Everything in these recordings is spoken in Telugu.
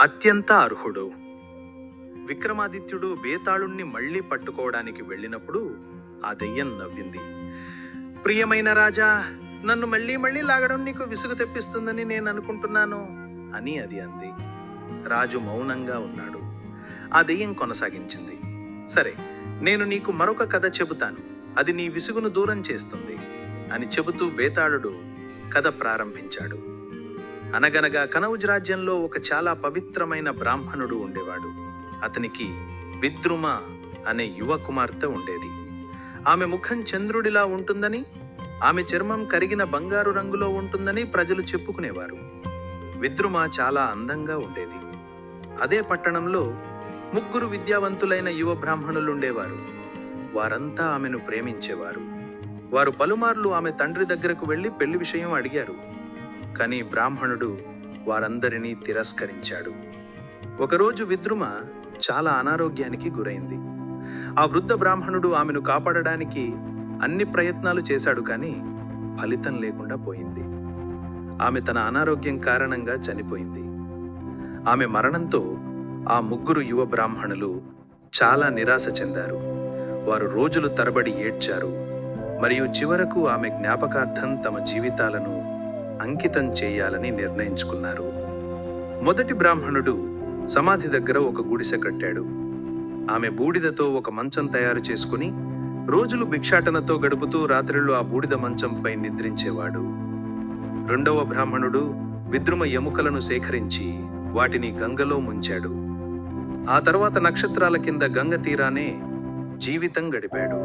అత్యంత అర్హుడు. విక్రమాదిత్యుడు బేతాళుణ్ణి మళ్ళీ పట్టుకోవడానికి వెళ్ళినప్పుడు ఆ దెయ్యం నవ్వింది. ప్రియమైన రాజా నన్ను మళ్ళీ మళ్ళీ లాగడం నీకు విసుగు తెప్పిస్తుందని నేను అనుకుంటున్నాను అని అది అంది. రాజు మౌనంగా ఉన్నాడు. ఆ దెయ్యం కొనసాగించింది. సరే నేను నీకు మరొక కథ చెబుతాను. అది నీ విసుగును దూరం చేస్తుంది అని చెబుతూ బేతాళుడు కథ ప్రారంభించాడు. అనగనగా కనౌజ్ రాజ్యంలో ఒక చాలా పవిత్రమైన బ్రాహ్మణుడు ఉండేవాడు. అతనికి విద్రుమ అనే యువ కుమార్తె ఉండేది. ఆమె ముఖం చంద్రుడిలా ఉంటుందని ఆమె చర్మం కరిగిన బంగారు రంగులో ఉంటుందని ప్రజలు చెప్పుకునేవారు. విద్రుమ చాలా అందంగా ఉండేది. అదే పట్టణంలో ముగ్గురు విద్యావంతులైన యువ బ్రాహ్మణులు ఉండేవారు వారంతా ఆమెను ప్రేమించేవారు. వారు పలుమార్లు ఆమె తండ్రి దగ్గరకు వెళ్ళి పెళ్ళి విషయం అడిగారు. కానీ బ్రాహ్మణుడు వారందరినీ తిరస్కరించాడు. ఒకరోజు విద్రుమ చాలా అనారోగ్యానికి గురైంది. ఆ వృద్ధ బ్రాహ్మణుడు ఆమెను కాపాడడానికి అన్ని ప్రయత్నాలు చేశాడు కానీ ఫలితం లేకుండా పోయింది. ఆమె తన అనారోగ్యం కారణంగా చనిపోయింది. ఆమె మరణంతో ఆ ముగ్గురు యువ బ్రాహ్మణులు చాలా నిరాశ చెందారు. వారు రోజులు తరబడి ఏడ్చారు. మరియు చివరకు ఆమె జ్ఞాపకార్థం తమ జీవితాలను అంకితం చేయాలని నిర్ణయించుకున్నారు. మొదటి బ్రాహ్మణుడు సమాధి దగ్గర ఒక గుడిసె కట్టాడు. ఆమె బూడిదతో ఒక మంచం తయారు చేసుకుని రోజులు భిక్షాటనతో గడుపుతూ రాత్రిళ్ళు ఆ బూడిద మంచంపై నిద్రించేవాడు. రెండవ బ్రాహ్మణుడు విద్రుమ ఎముకలను సేకరించి వాటిని గంగలో ముంచాడు. ఆ తర్వాత నక్షత్రాల కింద గంగ తీరానే జీవితం గడిపాడు.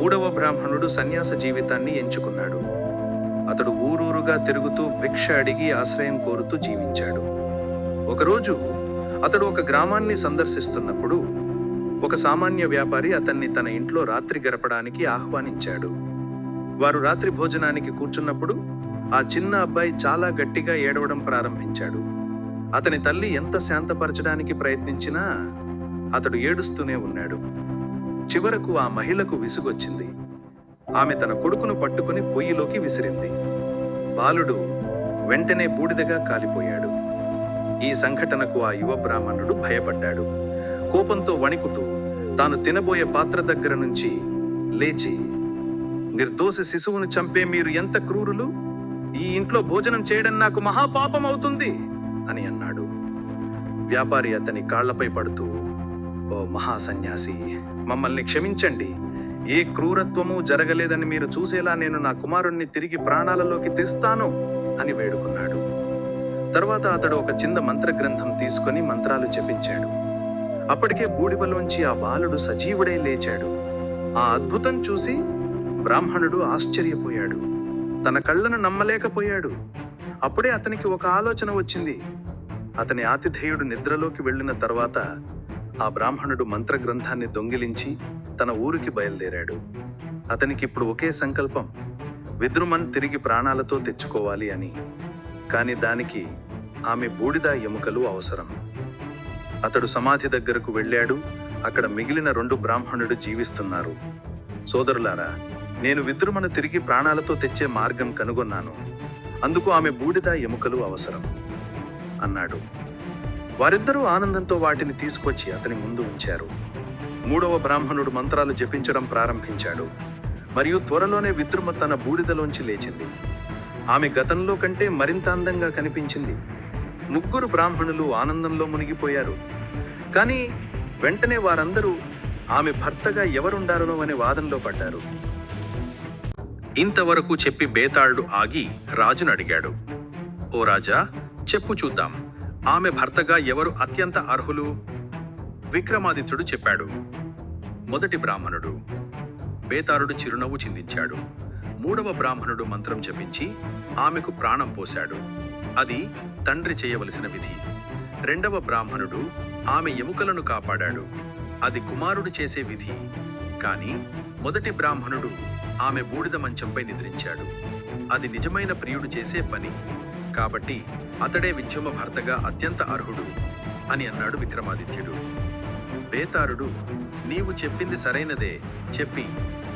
మూడవ బ్రాహ్మణుడు సన్యాస జీవితాన్ని ఎంచుకున్నాడు. అతడు ఊరూరుగా తిరుగుతూ భిక్ష అడిగి ఆశ్రయం కోరుతూ జీవించాడు. ఒకరోజు అతడు ఒక గ్రామాన్ని సందర్శిస్తున్నప్పుడు ఒక సామాన్య వ్యాపారి అతన్ని తన ఇంట్లో రాత్రి గడపడానికి ఆహ్వానించాడు. వారు రాత్రి భోజనానికి కూర్చున్నప్పుడు ఆ చిన్న అబ్బాయి చాలా గట్టిగా ఏడవడం ప్రారంభించాడు. అతని తల్లి ఎంత శాంతపరచడానికి ప్రయత్నించినా అతడు ఏడుస్తూనే ఉన్నాడు. చివరకు ఆ మహిళకు విసుగొచ్చింది. ఆమె తన కొడుకును పట్టుకుని పొయ్యిలోకి విసిరింది. బాలుడు వెంటనే బూడిదగా కాలిపోయాడు. ఈ సంఘటనకు ఆ యువ బ్రాహ్మణుడు భయపడ్డాడు. కోపంతో వణికుతూ తాను తినబోయే పాత్ర దగ్గర నుంచి లేచి నిర్దోష శిశువును చంపే మీరు ఎంత క్రూరులు? ఈ ఇంట్లో భోజనం చేయడం నాకు మహాపాపం అవుతుంది అని అన్నాడు. వ్యాపారి అతని కాళ్ళపై పడుతూ ఓ మహాసన్యాసి మమ్మల్ని క్షమించండి. ఏ క్రూరత్వము జరగలేదని మీరు చూసేలా నేను నా కుమారుణ్ణి తిరిగి ప్రాణాలలోకి తెస్తాను అని వేడుకున్నాడు. తర్వాత అతడు ఒక చిన్న మంత్రగ్రంథం తీసుకొని మంత్రాలు జపించాడు. అప్పటికే బూడిపలోంచి ఆ బాలుడు సజీవుడై లేచాడు. ఆ అద్భుతం చూసి బ్రాహ్మణుడు ఆశ్చర్యపోయాడు. తన కళ్ళను నమ్మలేకపోయాడు. అప్పుడే అతనికి ఒక ఆలోచన వచ్చింది. అతని ఆతిథేయుడు నిద్రలోకి వెళ్ళిన తర్వాత ఆ బ్రాహ్మణుడు మంత్రగ్రంథాన్ని దొంగిలించి తన ఊరికి బయలుదేరాడు. అతనికి ఇప్పుడు ఒకే సంకల్పం విద్రుమన్ తిరిగి ప్రాణాలతో తెచ్చుకోవాలి అని. కాని దానికి ఆమె బూడిద ఎముకలు అవసరం. అతడు సమాధి దగ్గరకు వెళ్ళాడు. అక్కడ మిగిలిన రెండు బ్రాహ్మణుడు జీవిస్తున్నారు. సోదరులారా నేను విద్రుమను తిరిగి ప్రాణాలతో తెచ్చే మార్గం కనుగొన్నాను. అందుకు ఆమె బూడిద ఎముకలు అవసరం అన్నాడు. వారిద్దరూ ఆనందంతో వాటిని తీసుకొచ్చి అతని ముందు ఉంచారు. మూడవ బ్రాహ్మణుడు మంత్రాలు జపించడం ప్రారంభించాడు. మరియు త్వరలోనే విద్రుమ తన బూడిదలోంచి లేచింది. ఆమె గతంలో కంటే మరింత అందంగా కనిపించింది. ముగ్గురు బ్రాహ్మణులు ఆనందంలో మునిగిపోయారు. కానీ వెంటనే వారందరూ ఆమె భర్తగా ఎవరుండారనో అనే వాదనలో పడ్డారు. ఇంతవరకు చెప్పి బేతాళుడు ఆగి రాజును అడిగాడు. ఓ రాజా చెప్పు చూద్దాం. ఆమె భర్తగా ఎవరు అత్యంత అర్హులు? విక్రమాదిత్యుడు చెప్పాడు మొదటి బ్రాహ్మణుడు. బేతారుడు చిరునవ్వు చిందించాడు. మూడవ బ్రాహ్మణుడు మంత్రం జపించి ఆమెకు ప్రాణం పోశాడు. అది తండ్రి చేయవలసిన విధి. రెండవ బ్రాహ్మణుడు ఆమె ఎముకలను కాపాడాడు. అది కుమారుడు చేసే విధి. కాని మొదటి బ్రాహ్మణుడు ఆమె బూడిద మంచంపై నిద్రించాడు. అది నిజమైన ప్రియుడు చేసే పని. కాబట్టి అతడే విద్యుమ భర్తగా అత్యంత అర్హుడు అని అన్నాడు విక్రమాదిత్యుడు. బేతారుడు నీవు చెప్పింది సరైనదే చెప్పి.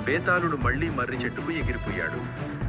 బేతాళుడు మళ్ళీ మర్రి చెట్టుకు ఎగిరిపోయాడు.